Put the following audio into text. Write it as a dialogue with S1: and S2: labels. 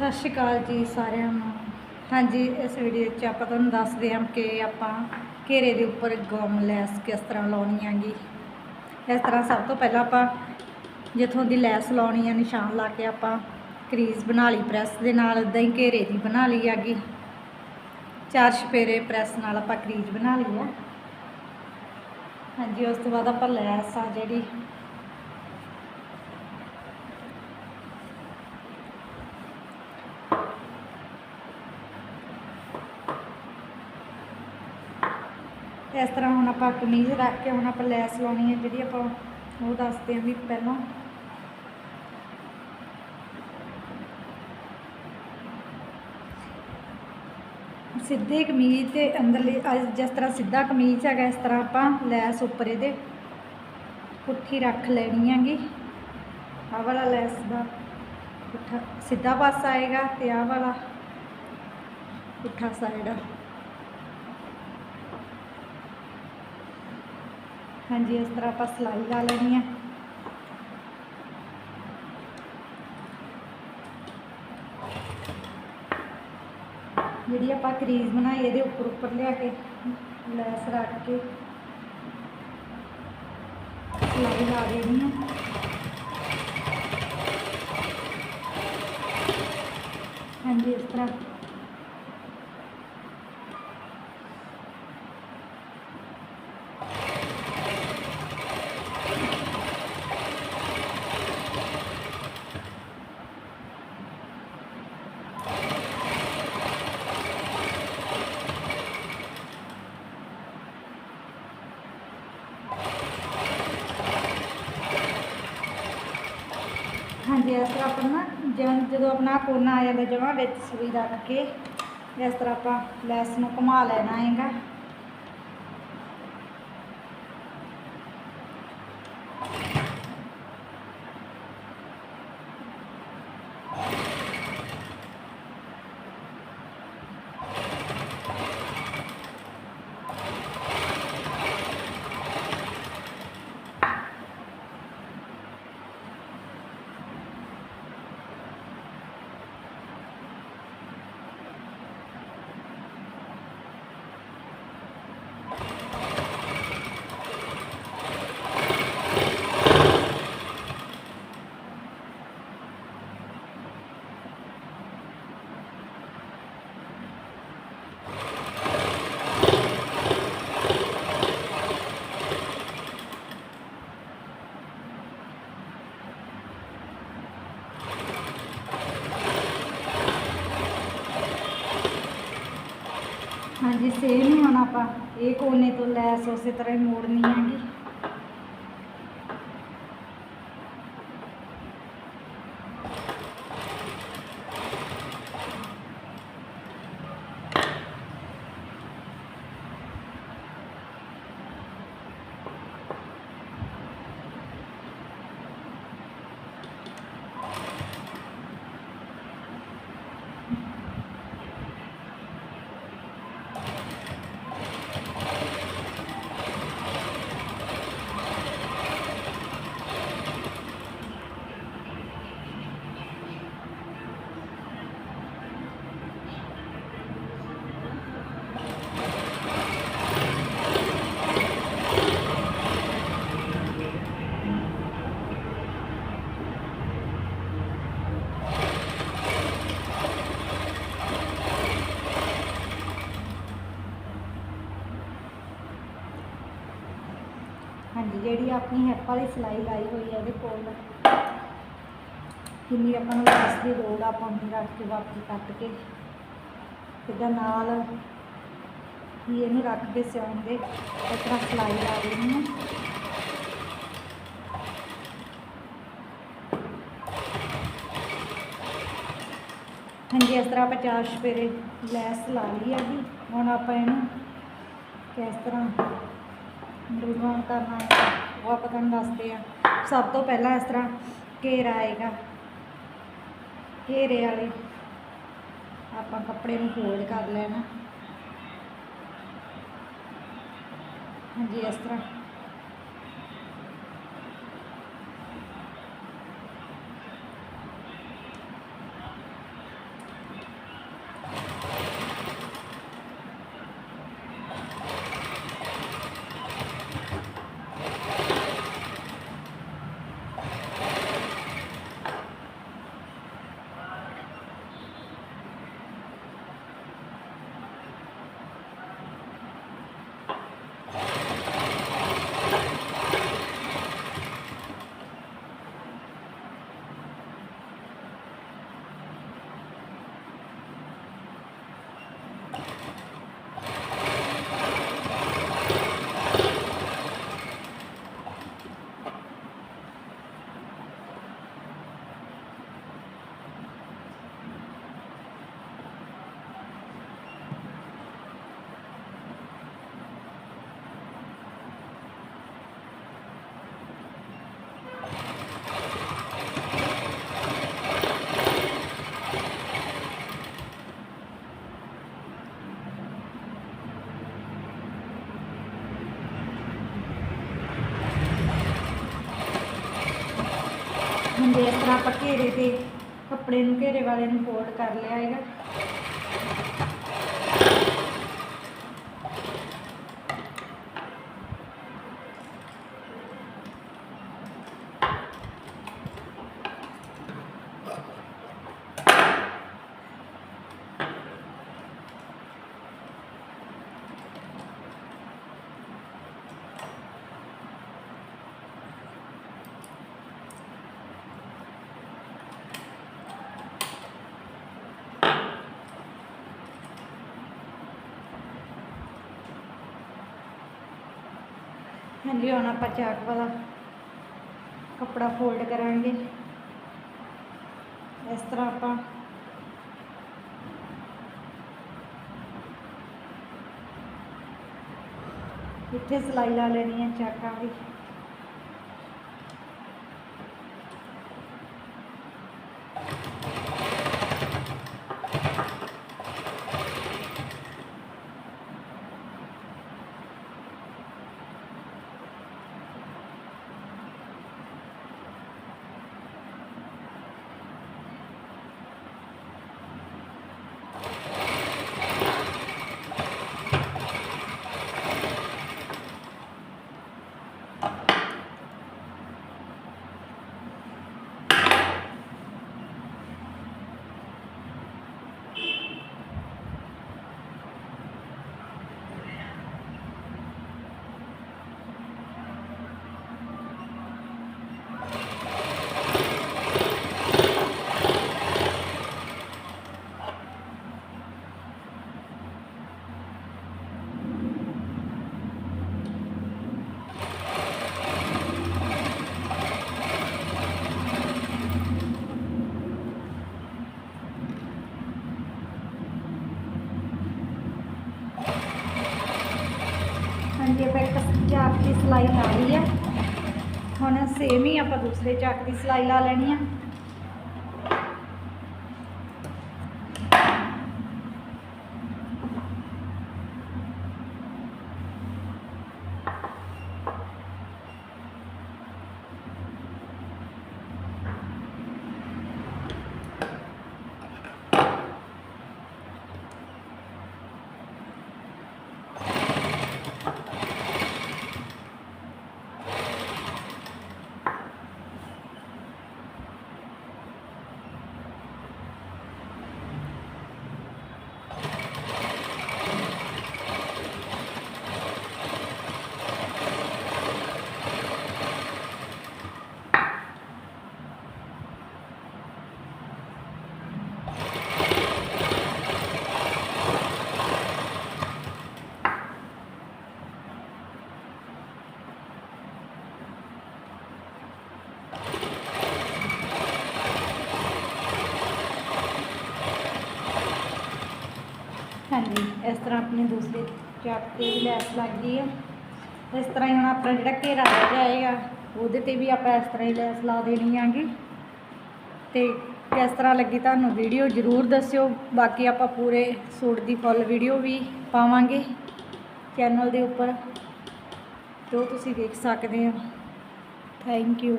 S1: ਸਤਿ ਸ਼੍ਰੀ ਅਕਾਲ ਜੀ ਸਾਰਿਆਂ ਨੂੰ। ਹਾਂਜੀ, ਇਸ ਵੀਡੀਓ 'ਚ ਆਪਾਂ ਤੁਹਾਨੂੰ ਦੱਸਦੇ ਹਾਂ ਕਿ ਆਪਾਂ ਘੇਰੇ ਦੇ ਉੱਪਰ ਗਮ ਲੈਸ ਕਿਸ ਤਰ੍ਹਾਂ ਲਾਉਣੀ ਹੈਗੀ। ਇਸ ਤਰ੍ਹਾਂ ਸਭ ਤੋਂ ਪਹਿਲਾਂ ਆਪਾਂ ਜਿੱਥੋਂ ਦੀ ਲੈਸ ਲਾਉਣੀ ਹੈ ਨਿਸ਼ਾਨ ਲਾ ਕੇ ਆਪਾਂ ਕਰੀਜ਼ ਬਣਾ ਲਈ, ਪ੍ਰੈਸ ਦੇ ਨਾਲ ਇਦਾਂ ਹੀ ਘੇਰੇ ਦੀ ਬਣਾ ਲਈ ਹੈਗੀ। ਚਾਰ ਛਪੇਰੇ ਪ੍ਰੈਸ ਨਾਲ ਆਪਾਂ ਕਰੀਜ਼ ਬਣਾ ਲਈ ਹੈ ਹਾਂਜੀ, ਉਸ ਤੋਂ ਬਾਅਦ ਆਪਾਂ ਲੈਸ ਆ ਜਿਹੜੀ ਇਸ ਤਰ੍ਹਾਂ ਹੁਣ ਆਪਾਂ ਕਮੀਜ਼ ਰੱਖ ਕੇ ਹੁਣ ਆਪਾਂ ਲੈਸ ਲਾਉਣੀ ਹੈ ਜਿਹੜੀ ਆਪਾਂ ਉਹ ਦੱਸਦੇ ਹਾਂ ਵੀ ਪਹਿਲਾਂ। ਸਿੱਧੇ ਕਮੀਜ਼ ਤੇ ਅੰਦਰਲੀ ਜਿਸ ਤਰ੍ਹਾਂ ਸਿੱਧਾ ਕਮੀਜ਼ ਹੈਗਾ, ਇਸ ਤਰ੍ਹਾਂ ਆਪਾਂ ਲੈਸ ਉੱਪਰ ਇਹਦੇ ਪੁੱਠੀ ਰੱਖ ਲੈਣੀ ਹੈਗੀ। ਆਹ ਵਾਲਾ ਲੈਸ ਦਾ ਪੁੱਠਾ ਸਿੱਧਾ ਪਾਸਾ ਆਏਗਾ ਤੇ ਆਹ ਵਾਲਾ ਪੁੱਠਾ ਸਾਈਡ ਹਾਂਜੀ, ਇਸ ਤਰ੍ਹਾਂ ਆਪਾਂ ਸਲਾਈ ਲਾ ਲੈਣੀ ਹੈ। ਜਿਹੜੀ ਆਪਾਂ ਕਰੀਜ਼ ਬਣਾਈ, ਇਹਦੇ ਉੱਪਰ ਉੱਪਰ ਲਿਆ ਕੇ, ਲੈਸ ਰੱਖ ਕੇ ਸਲਾਈ ਲਾ ਦੇਣੀ ਹੈ ਹਾਂਜੀ, ਇਸ ਤਰ੍ਹਾਂ। ਹਾਂਜੀ, ਇਸ ਤਰ੍ਹਾਂ ਆਪਾਂ ਨਾ ਜਦ ਜਦੋਂ ਆਪਣਾ ਕੋਨਾ ਆ ਜਾਂਦਾ ਜਮਾਂ ਵਿੱਚ ਸੂਈ ਰੱਖ ਕੇ, ਇਸ ਤਰ੍ਹਾਂ ਆਪਾਂ ਲੈਸ ਨੂੰ ਘੁਮਾ ਲੈਣਾ ਹੈਗਾ। ਹਾਂਜੀ ਸੇਮ ਹੀ ਹੁਣ ਆਪਾਂ ਇਹ ਕੋਨੇ ਤੋਂ ਲੈਸ ਉਸੇ ਤਰ੍ਹਾਂ ਹੀ ਮੋੜਨੀ ਹੈਗੀ। ਹਾਂਜੀ, ਜਿਹੜੀ ਆਪਣੀ ਹੈਪ ਵਾਲੀ ਸਿਲਾਈ ਲਾਈ ਹੋਈ ਹੈ ਇਹਦੇ ਕੋਲ। ਕਿੰਨੀ ਆਪਾਂ ਨੂੰ ਲੈਸ ਦੀ ਲੋੜ ਆ, ਆਪਾਂ ਉਹਨੂੰ ਰੱਖ ਕੇ ਵਾਪਸ ਕੱਟ ਕੇ। ਇਹਦਾ ਨਾਲ ਹੀ ਇਹਨੂੰ ਰੱਖ ਕੇ ਸਿਉਂਦੇ ਇਸ ਤਰ੍ਹਾਂ ਸਿਲਾਈ ਲਾ ਦੇਣੀ ਹੈ। ਹਾਂਜੀ, ਇਸ ਤਰ੍ਹਾਂ ਆਪਾਂ ਚਾਰ ਸਪੇਰੇ ਲੈਸ ਲਾ ਲਈ ਹੈਗੀ। ਹੁਣ ਆਪਾਂ ਇਹਨੂੰ ਕਿਸ ਤਰ੍ਹਾਂ ਡੂਬਾਂ ਕਰਨਾ ਹੈ, ਉਹ ਆਪਾਂ ਤੁਹਾਨੂੰ ਦੱਸਦੇ ਆ ਸਭ ਤੋਂ ਪਹਿਲਾਂ ਇਸ ਤਰ੍ਹਾਂ ਘੇਰਾ ਆਏਗਾ। ਘੇਰੇ ਵਾਲੇ ਆਪਾਂ ਕੱਪੜੇ ਨੂੰ ਫੋਲਡ ਕਰ ਲੈਣਾ। ਹਾਂਜੀ, ਇਸ ਤਰ੍ਹਾਂ ਆਪਾਂ ਘੇਰੇ ਤੇ ਕੱਪੜੇ ਨੂੰ ਘੇਰੇ ਵਾਲੇ ਨੂੰ ਫੋਲਡ ਕਰ ਲਿਆ ਹੈਗਾ। ਹਾਂਜੀ, ਹੁਣ ਆਪਾਂ ਚਾਕ ਵਾਲਾ ਕੱਪੜਾ ਫੋਲਡ ਕਰਾਂਗੇ। ਇਸ ਤਰ੍ਹਾਂ ਆਪਾਂ ਇੱਥੇ ਸਿਲਾਈ ਲਾ ਲੈਣੀ ਹੈ ਚਾਕਾਂ ਦੀ ਹਾਂਜੀ ਆਪਾਂ ਇੱਕ ਚਾਕ ਦੀ ਸਿਲਾਈ ਲਾ ਲਈ ਆ। ਹੁਣ ਸੇਮ ਹੀ ਆਪਾਂ ਦੂਸਰੇ ਚੱਕ ਦੀ ਸਿਲਾਈ ਲਾ ਲੈਣੀ ਆ ਹਾਂਜੀ ਇਸ ਤਰ੍ਹਾਂ ਆਪਣੇ ਦੂਸਰੇ ਚਾਕ ਤੇ ਵੀ ਲੈਸ ਲੱਗ ਗਈ ਹੈ ਇਸ ਤਰ੍ਹਾਂ ਹੀ ਹੁਣ ਆਪਣਾ ਜਿਹੜਾ ਘੇਰਾ ਰਹਿ ਜਾਏਗਾ, ਉਹਦੇ ਤੇ ਵੀ ਆਪਾਂ ਇਸ ਤਰ੍ਹਾਂ ਹੀ ਲੈਸ ਲਾ ਦੇਣੀ ਆਂਗੀ। ਤੇ ਕਿਸ ਤਰ੍ਹਾਂ ਲੱਗੀ ਤੁਹਾਨੂੰ ਵੀਡੀਓ ਜ਼ਰੂਰ ਦੱਸਿਓ। ਬਾਕੀ ਆਪਾਂ ਪੂਰੇ ਸੂਟ ਦੀ ਫੁੱਲ ਵੀਡੀਓ ਵੀ ਪਾਵਾਂਗੇ ਚੈਨਲ ਦੇ ਉੱਪਰ। ਜੋ ਤੁਸੀਂ ਦੇਖ ਸਕਦੇ ਹੋ। Thank you